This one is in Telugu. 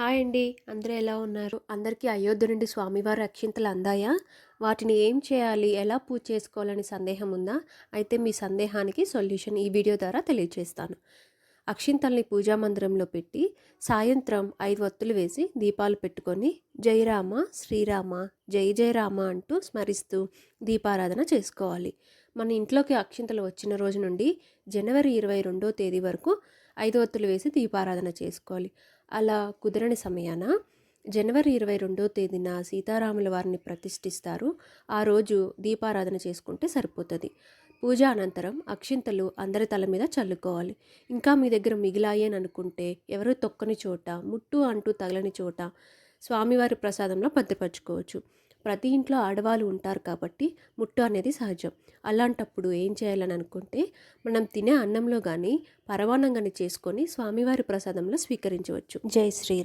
హాయ్ అండి. అందరూ ఎలా ఉన్నారు? అందరికీ అయోధ్య నుండి స్వామివారి అక్షింతలు అందాయా? వాటిని ఏం చేయాలి? ఎలా పూజ చేసుకోవాలని సందేహం ఉందా? అయితే మీ సందేహానికి సొల్యూషన్ ఈ వీడియో ద్వారా తెలియజేస్తాను. అక్షింతల్ని పూజా మందిరంలో పెట్టి సాయంత్రం ఐదు వత్తులు వేసి దీపాలు పెట్టుకొని జయరామ శ్రీరామ జై జయరామ అంటూ స్మరిస్తూ దీపారాధన చేసుకోవాలి. మన ఇంట్లోకి అక్షింతలు వచ్చిన రోజు నుండి జనవరి ఇరవై రెండో తేదీ వరకు ఐదు వత్తులు వేసి దీపారాధన చేసుకోవాలి. అలా కుదరని సమయాన జనవరి ఇరవై రెండో తేదీన సీతారాముల వారిని ప్రతిష్ఠిస్తారు. ఆ రోజు దీపారాధన చేసుకుంటే సరిపోతుంది. పూజ అనంతరం అక్షింతలు అందరి తల మీద చల్లుకోవాలి. ఇంకా మీ దగ్గర మిగిలాయేననుకుంటే అనుకుంటే ఎవరు తొక్కని చోట ముట్టు అంటూ తగలని చోట స్వామివారి ప్రసాదంలో భద్రపరచుకోవచ్చు. ప్రతి ఇంట్లో ఆడవాళ్ళు ఉంటారు కాబట్టి ముట్టు అనేది సహజం. అలాంటప్పుడు ఏం చేయాలని అనుకుంటే మనం తినే అన్నంలో కానీ పరవాన్నం కానీ చేసుకొని స్వామివారి ప్రసాదంలో స్వీకరించవచ్చు. జై శ్రీరామ్.